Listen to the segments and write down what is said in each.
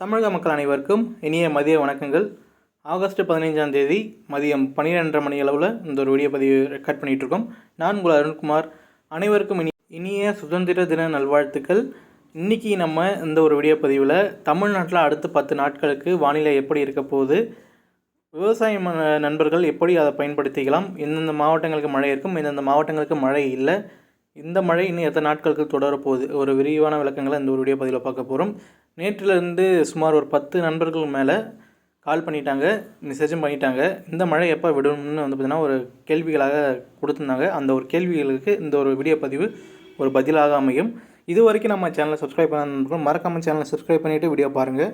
தமிழக மக்கள் அனைவருக்கும் இனிய மதிய வணக்கங்கள். ஆகஸ்ட் பதினைஞ்சாம் தேதி மதியம் பன்னிரெண்டரை மணி அளவில் இந்த ஒரு வீடியோ பதிவு ரெக்கார்ட் பண்ணிகிட்டு இருக்கோம் நான் உங்கள் அருண்குமார். அனைவருக்கும் இனி இனிய சுதந்திர தின நல்வாழ்த்துக்கள். இன்றைக்கி நம்ம இந்த ஒரு வீடியோ பதிவில் தமிழ்நாட்டில் அடுத்த பத்து நாட்களுக்கு வானிலை எப்படி இருக்க போகுது விவசாய நண்பர்கள் எப்படி அதை பயன்படுத்திக்கலாம் எந்தெந்த மாவட்டங்களுக்கு மழை இருக்கும் எந்தெந்த மாவட்டங்களுக்கு மழை இல்லை இந்த மழை இன்னும் எத்தனை நாட்களுக்கு தொடரப்போகுது? ஒரு விரிவான விளக்கங்களை இந்த ஒரு வீடியோ பதிவில் பார்க்க போகிறோம் நேற்றிலிருந்து சுமார் ஒரு பத்து நண்பர்கள் மேலே கால் பண்ணிட்டாங்க மெசேஜும் பண்ணிட்டாங்க. இந்த மழை எப்போ விடணும்னு வந்து பார்த்திங்கன்னா ஒரு கேள்விகளாக கொடுத்துருந்தாங்க. அந்த ஒரு கேள்விகளுக்கு இந்த ஒரு வீடியோ பதிவு ஒரு பதிலாக அமையும். இது வரைக்கும் நம்ம சேனலை சப்ஸ்கிரைப் பண்ண மறக்காமல் சேனலை சப்ஸ்கிரைப் பண்ணிவிட்டு வீடியோ பாருங்கள்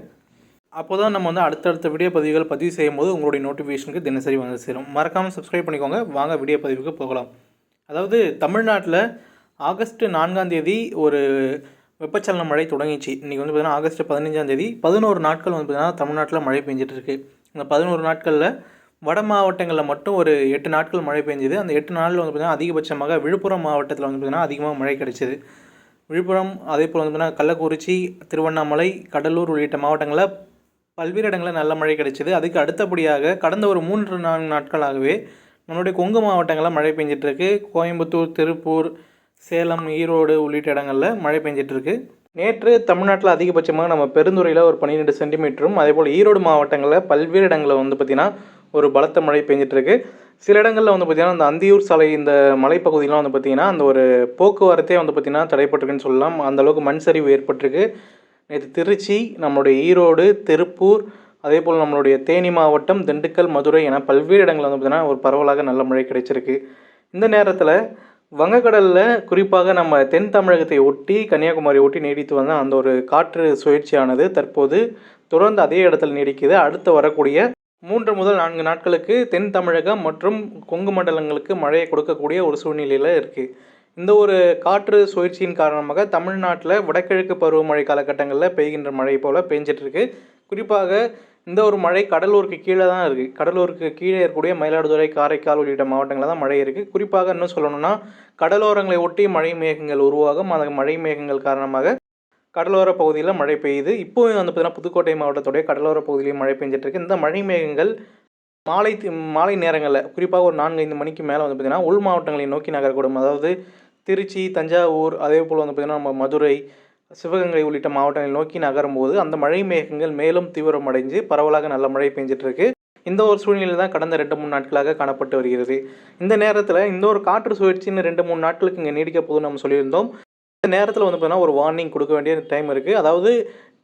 அப்போ தான் நம்ம வந்து அடுத்தடுத்த வீடியோ பதிவுகள் பதிவு செய்யும் போது உங்களுடைய நோட்டிஃபிகேஷனுக்கு தினசரி வந்து சேரும். மறக்காமல் சப்ஸ்கிரைப் பண்ணிக்கோங்க. வாங்க வீடியோ பதிவுக்கு போகலாம். அதாவது தமிழ்நாட்டில் ஆகஸ்ட் நான்காம் தேதி ஒரு வெப்பச்சலன மழை தொடங்கிச்சு. இன்றைக்கி வந்து பார்த்திங்கன்னா ஆகஸ்ட் பதினஞ்சாம் தேதி பதினோரு நாட்கள் வந்து பார்த்திங்கன்னா தமிழ்நாட்டில் மழை பெஞ்சிட்டு இருக்கு இந்த பதினோரு நாட்களில் வட மாவட்டங்களில் மட்டும் ஒரு எட்டு நாட்கள் மழை பெஞ்சுது. அந்த எட்டு நாளில் வந்து பார்த்திங்கன்னா அதிகபட்சமாக விழுப்புரம் மாவட்டத்தில் வந்து பார்த்திங்கன்னா அதிகமாக மழை கிடைச்சிது. விழுப்புரம் அதே போல் வந்து பார்த்திங்கன்னா கள்ளக்குறிச்சி திருவண்ணாமலை கடலூர் உள்ளிட்ட மாவட்டங்களில் பல்வேறு இடங்களில் நல்ல மழை கிடைச்சிது. அதுக்கு அடுத்தபடியாக கடந்த ஒரு மூன்று நான்கு நாட்களாகவே நம்மளுடைய கொங்கு மாவட்டங்களில் மழை பெஞ்சிட்ருக்கு கோயம்புத்தூர் திருப்பூர் சேலம் ஈரோடு உள்ளிட்ட இடங்களில் மழை பெஞ்சிட்ருக்கு நேற்று தமிழ்நாட்டில் அதிகபட்சமாக நம்ம பெருந்துறையில் ஒரு பன்னிரெண்டு சென்டிமீட்டரும் அதே போல் ஈரோடு மாவட்டங்களில் பல்வேறு இடங்களில் வந்து பார்த்திங்கன்னா ஒரு பலத்த மழை பெஞ்சிட்ருக்கு சில இடங்களில் வந்து பார்த்திங்கன்னா அந்த அந்தியூர் சாலை இந்த மலைப்பகுதியெலாம் வந்து பார்த்திங்கன்னா அந்த ஒரு போக்குவரத்தே வந்து பார்த்திங்கன்னா தடைப்பட்டிருக்குன்னு சொல்லலாம். அந்தளவுக்கு மண் சரிவு ஏற்பட்டிருக்கு. நேற்று திருச்சி நம்மளுடைய ஈரோடு திருப்பூர் அதே போல் நம்மளுடைய தேனி மாவட்டம் திண்டுக்கல் மதுரை என பல்வேறு இடங்களில் வந்து பார்த்திங்கன்னா ஒரு பரவலாக நல்ல மழை கிடைச்சிருக்கு. இந்த நேரத்தில் வங்கக்கடலில் குறிப்பாக நம்ம தென் தமிழகத்தை ஒட்டி கன்னியாகுமரி ஒட்டி நீடித்து வந்த அந்த ஒரு காற்று சுழற்சியானது தற்போது தொடர்ந்து அதே இடத்துல நீடிக்குது. அடுத்து வரக்கூடிய மூன்று முதல் நான்கு நாட்களுக்கு தென் தமிழகம் மற்றும் கொங்கு மண்டலங்களுக்கு மழையை கொடுக்கக்கூடிய ஒரு சூழ்நிலையில் இருக்குது இந்த ஒரு காற்று சுழற்சியின் காரணமாக தமிழ்நாட்டில் வடகிழக்கு பருவமழை காலகட்டங்களில் பெய்கின்ற மழை போல் பெஞ்சிட்ருக்கு குறிப்பாக இந்த ஒரு மழை கடலூருக்கு கீழே தான் இருக்குது கடலூருக்கு கீழே இருக்கக்கூடிய மயிலாடுதுறை காரைக்கால் உள்ளிட்ட மாவட்டங்களில் தான் மழை இருக்குது குறிப்பாக இன்னும் சொல்லணும்னா கடலோரங்களை ஒட்டி மழை மேகங்கள் உருவாகும். அந்த மழை மேகங்கள் காரணமாக கடலோர பகுதியில் மழை பெய்யுது. இப்போவும் வந்து பார்த்தீங்கன்னா புதுக்கோட்டை மாவட்டத்துடைய கடலோர பகுதியிலையும் மழை பெஞ்சிட்டு இருக்கு. இந்த மழை மேகங்கள் மாலை மாலை நேரங்களில் குறிப்பாக ஒரு நான்கு ஐந்து மணிக்கு மேலே வந்து பார்த்திங்கன்னா உள் மாவட்டங்களை நோக்கி நகரக்கூடும். அதாவது திருச்சி தஞ்சாவூர் அதே போல் வந்து பார்த்திங்கன்னா நம்ம மதுரை சிவகங்கை உள்ளிட்ட மாவட்டங்களை நோக்கி நகரும்போது அந்த மழை மேகங்கள் மேலும் தீவிரமடைஞ்சு பரவலாக நல்ல மழை பெஞ்சிட்டு இருக்கு இந்த ஒரு சூழ்நிலை தான் கடந்த ரெண்டு மூணு நாட்களாக காணப்பட்டு வருகிறது. இந்த நேரத்தில் இந்த ஒரு காற்று சுழற்சின்னு ரெண்டு மூணு நாட்களுக்கு இங்கே நீடிக்க போகுதுன்னு நம்ம சொல்லியிருந்தோம். இந்த நேரத்தில் வந்து பார்த்தீங்கன்னா ஒரு வார்னிங் கொடுக்க வேண்டிய டைம் இருக்குது அதாவது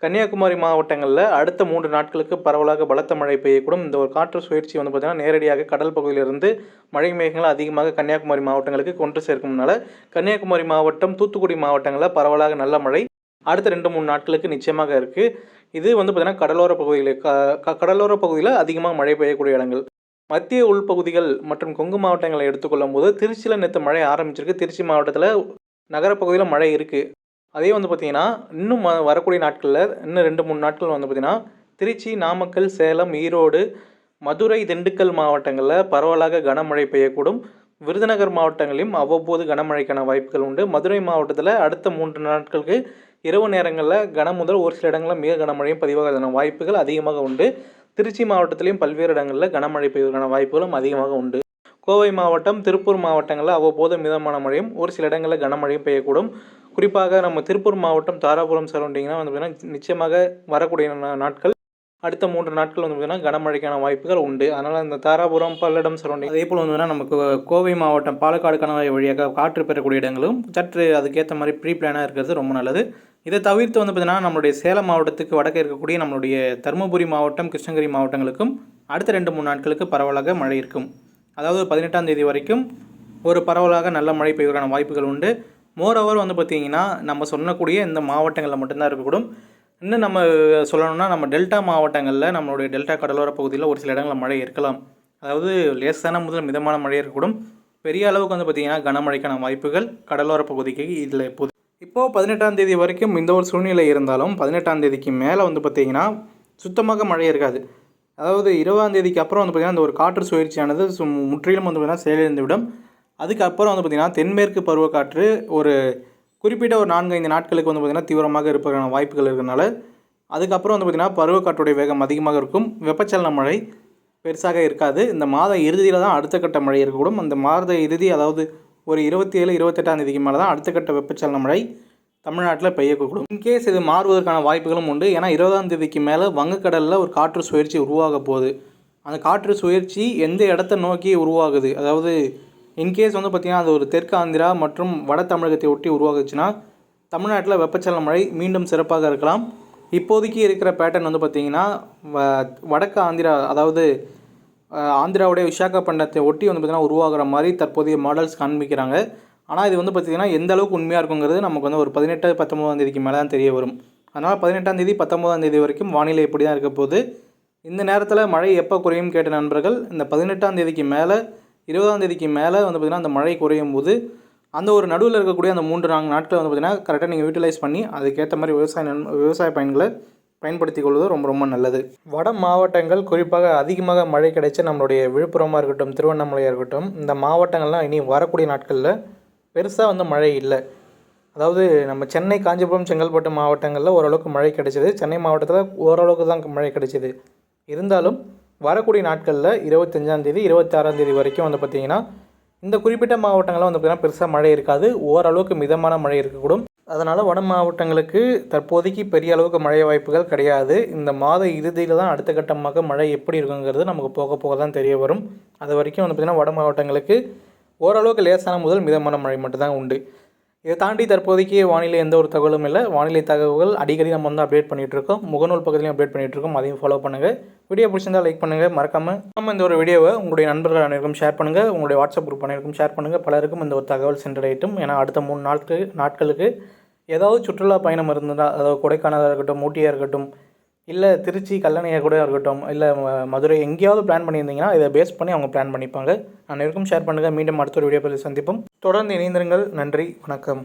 கன்னியாகுமரி மாவட்டங்களில் அடுத்த மூன்று நாட்களுக்கு பரவலாக பலத்த மழை பெய்யக்கூடும். இந்த ஒரு காற்று சுழற்சி வந்து பார்த்திங்கன்னா நேரடியாக கடல் பகுதியிலிருந்து மழை மேகங்கள் அதிகமாக கன்னியாகுமரி மாவட்டங்களுக்கு கொண்டு சேர்க்கும்னால கன்னியாகுமரி மாவட்டம் தூத்துக்குடி மாவட்டங்களில் பரவலாக நல்ல மழை அடுத்த ரெண்டு மூணு நாட்களுக்கு நிச்சயமாக இருக்குது இது வந்து பார்த்திங்கன்னா கடலோர பகுதியில் க க- கடலோர பகுதியில் அதிகமாக மழை பெய்யக்கூடிய இடங்கள். மத்திய உள்பகுதிகள் மற்றும் கொங்கு மாவட்டங்களை எடுத்துக்கொள்ளும் போது திருச்சியில் நேற்று மழை ஆரம்பிச்சிருக்கு. திருச்சி மாவட்டத்தில் நகரப்பகுதியில் மழை இருக்குது அதே வந்து பார்த்திங்கன்னா இன்னும் வரக்கூடிய நாட்களில் இன்னும் ரெண்டு மூணு நாட்கள் வந்து பார்த்திங்கன்னா திருச்சி நாமக்கல் சேலம் ஈரோடு மதுரை திண்டுக்கல் மாவட்டங்களில் பரவலாக கனமழை பெய்யக்கூடும். விருதுநகர் மாவட்டங்களிலும் அவ்வப்போது கனமழைக்கான வாய்ப்புகள் உண்டு. மதுரை மாவட்டத்தில் அடுத்த மூன்று நாட்களுக்கு இரவு நேரங்களில் கன முதல் ஒரு சில இடங்களில் மிக கனமழையும் பதிவாகிறதுக்கான வாய்ப்புகள் அதிகமாக உண்டு. திருச்சி மாவட்டத்திலையும் பல்வேறு இடங்களில் கனமழை பெய்வதற்கான வாய்ப்புகளும் அதிகமாக உண்டு. கோவை மாவட்டம் திருப்பூர் மாவட்டங்களில் அவ்வப்போது மிதமான மழையும் ஒரு சில இடங்களில் கனமழையும் பெய்யக்கூடும். குறிப்பாக நம்ம திருப்பூர் மாவட்டம் தாராபுரம் சரௌண்டிங்னா வந்து பார்த்திங்கன்னா நிச்சயமாக வரக்கூடிய நாட்கள் அடுத்த மூன்று நாட்கள் வந்து பார்த்திங்கன்னா கனமழைக்கான வாய்ப்புகள் உண்டு. அதனால் இந்த தாராபுரம் பல்லடம் சரௌண்டிங் அதே போல் வந்து நமக்கு கோவை மாவட்டம் பாலக்காடு கணவாய் வழியாக காற்று பெறக்கூடிய இடங்களும் சற்று அதுக்கேற்ற மாதிரி ப்ரீ பிளானாக இருக்கிறது ரொம்ப நல்லது. இதை தவிர்த்து வந்து பார்த்திங்கன்னா நம்மளுடைய சேலம் மாவட்டத்துக்கு வடக்கே இருக்கக்கூடிய நம்மளுடைய தருமபுரி மாவட்டம் கிருஷ்ணகிரி மாவட்டங்களுக்கும் அடுத்த ரெண்டு மூணு நாட்களுக்கு பரவலாக மழை இருக்கும். அதாவது பதினெட்டாம் தேதி வரைக்கும் ஒரு பரவலாக நல்ல மழை பெய்வதற்கான வாய்ப்புகள் உண்டு. மோரோவர் வந்து பார்த்திங்கன்னா நம்ம சொல்லக்கூடிய இந்த மாவட்டங்களில் மட்டும்தான் இருக்கக்கூடும். இன்னும் நம்ம சொல்லணும்னா நம்ம டெல்டா மாவட்டங்களில் நம்மளுடைய டெல்டா கடலோர பகுதியில் ஒரு சில இடங்களில் மழை இருக்கலாம். அதாவது லேசான முதல் மிதமான மழை இருக்கக்கூடும். பெரிய அளவுக்கு வந்து பார்த்திங்கன்னா கனமழைக்கான வாய்ப்புகள் கடலோர பகுதிக்கு இதில் இப்போது இப்போது பதினெட்டாம் தேதி வரைக்கும் இந்த ஒரு சூழ்நிலை இருந்தாலும் பதினெட்டாம் தேதிக்கு மேலே வந்து பார்த்திங்கன்னா சுத்தமாக மழை இருக்காது. அதாவது இருபதாம் தேதிக்கு அப்புறம் வந்து பார்த்திங்கன்னா இந்த ஒரு காற்று சுழற்சியானது முற்றிலும் வந்து பார்த்திங்கன்னா செயலிழந்து விடும் அதுக்கப்புறம் வந்து பார்த்திங்கன்னா தென்மேற்கு பருவக்காற்று ஒரு குறிப்பிட்ட ஒரு நான்கு ஐந்து நாட்களுக்கு வந்து பார்த்திங்கன்னா தீவிரமாக இருப்பதற்கான வாய்ப்புகள் இருக்கிறனால அதுக்கப்புறம் வந்து பார்த்திங்கன்னா பருவக்காற்றுடைய வேகம் அதிகமாக இருக்கும். வெப்பச்சலன மழை பெருசாக இருக்காது. இந்த மாத இறுதியில் தான் அடுத்த கட்ட மழை இருக்கக்கூடும். அந்த மாத இறுதி அதாவது ஒரு இருபத்தி ஏழு இருபத்தெட்டாம் தேதிக்கு மேலே தான் அடுத்த கட்ட வெப்பச்சலன மழை தமிழ்நாட்டில் பெய்யக்கூடும். இன்கேஸ் இது மாறுவதற்கான வாய்ப்புகளும் உண்டு. ஏன்னா இருபதாம் தேதிக்கு மேலே வங்கக்கடலில் ஒரு காற்று சுழற்சி உருவாக போகுது. அந்த காற்று சுழற்சி எந்த இடத்த நோக்கி உருவாகுது? அதாவது இன்கேஸ் வந்து பார்த்திங்கன்னா அது ஒரு தெற்கு ஆந்திரா மற்றும் வட தமிழகத்தை ஒட்டி உருவாகுச்சுன்னா தமிழ்நாட்டில் வெப்பச்சலன மழை மீண்டும் சிறப்பாக இருக்கலாம். இப்போதைக்கு இருக்கிற பேட்டர்ன் வந்து பார்த்திங்கன்னா வ- வடக்கு ஆந்திரா அதாவது ஆந்திராவுடைய விசாகப்பட்டினத்தை ஒட்டி வந்து பார்த்திங்கன்னா உருவாகிற மாதிரி தற்போதைய மாடல்ஸ் காண்பிக்கிறாங்க. ஆனால் இது வந்து பார்த்திங்கன்னா எந்த அளவுக்கு உண்மையாக இருக்குங்கிறது நமக்கு வந்து ஒரு பதினெட்டு பத்தொம்போதாம் தேதிக்கு மேலே தான் தெரிய வரும். அதனால் பதினெட்டாம் தேதி பத்தொம்போதாம் தேதி வரைக்கும் வானிலை இப்படி தான் இருக்க போகுது? இந்த நேரத்தில் மழை எப்போ குறையும் கேட்ட நண்பர்கள் இந்த பதினெட்டாம் தேதிக்கு மேலே இருபதாம் தேதிக்கு மேலே வந்து பார்த்திங்கன்னா அந்த மழை குறையும் போது அந்த ஒரு நடுவில் இருக்கக்கூடிய அந்த மூன்று நான்கு நாட்களை வந்து பார்த்திங்கன்னா கரெக்டாக நீங்கள் யூட்டிலைஸ் பண்ணி அதுக்கேற்ற மாதிரி விவசாய நன் விவசாய பயன்களை பயன்படுத்திக் கொள்வது ரொம்ப ரொம்ப நல்லது. வட மாவட்டங்கள் குறிப்பாக அதிகமாக மழை கிடைச்ச நம்மளுடைய விழுப்புரமாக இருக்கட்டும் திருவண்ணாமலையாக இருக்கட்டும் இந்த மாவட்டங்கள்லாம் இனி வரக்கூடிய நாட்களில் பெருசாக வந்து மழை இல்லை. அதாவது நம்ம சென்னை காஞ்சிபுரம் செங்கல்பட்டு மாவட்டங்களில் ஓரளவுக்கு மழை கிடைச்சிது. சென்னை மாவட்டத்தில் ஓரளவுக்கு தான் மழை கிடைச்சிது. இருந்தாலும் வரக்கூடிய நாட்களில் இருபத்தஞ்சாந்தேதி இருபத்தாறாம் தேதி வரைக்கும் வந்து பார்த்திங்கன்னா இந்த குறிப்பிட்ட மாவட்டங்களில் வந்து பார்த்திங்கன்னா பெருசாக மழை இருக்காது. ஓரளவுக்கு மிதமான மழை இருக்கக்கூடும். அதனால் வட மாவட்டங்களுக்கு தற்போதைக்கு பெரிய அளவுக்கு மழை வாய்ப்புகள் கிடையாது. இந்த மாத இறுதியில் தான் அடுத்த கட்டமாக மழை எப்படி இருக்குங்கிறது நமக்கு போக போக தான் தெரிய வரும். அது வரைக்கும் வந்து பார்த்திங்கன்னா வட மாவட்டங்களுக்கு ஓரளவுக்கு லேசான முதல் மிதமான மழை மட்டும்தான் உண்டு. இதை தாண்டி தற்போதைக்கு வானிலை எந்த ஒரு தகவலும் இல்லை. வானிலை தகவல்கள் அடிக்கடி நம்ம வந்து அப்டேட் பண்ணிகிட்டு இருக்கோம் முகநூல் பக்கத்துலையும் அப்டேட் பண்ணிகிட்டு இருக்கோம் அதையும் ஃபாலோ பண்ணுங்கள் வீடியோ பிடிச்சிருந்தா லைக் பண்ணுங்கள் மறக்காமல் நம்ம இந்த ஒரு வீடியோவை உங்களுடைய நண்பர்கள் அனைவருக்கும் ஷேர் பண்ணுங்கள் உங்களுடைய வாட்ஸ்அப் குரூப் அனைவருக்கும் ஷேர் பண்ணுங்கள் பலருக்கும் இந்த ஒரு தகவல் சென்றடையட்டும் ஏன்னா அடுத்த மூணு நாட்கள் நாட்களுக்கு ஏதாவது சுற்றுலா பயணம் இருந்தால் அதாவது கொடைக்கானலாக இருக்கட்டும் ஊட்டியாக இருக்கட்டும் இல்லை திருச்சி கல்லணையாக கூட இருக்கட்டும் இல்லை மதுரை எங்கேயாவது பிளான் பண்ணியிருந்தீங்கன்னா இதை பேஸ் பண்ணி அவங்க பிளான் பண்ணிப்பாங்க. அனைவருக்கும் ஷேர் பண்ணுங்கள் மீண்டும் அடுத்த ஒரு வீடியோ பதில் சந்திப்போம். தொடர்ந்து இணைந்திருங்கள். நன்றி. வணக்கம்.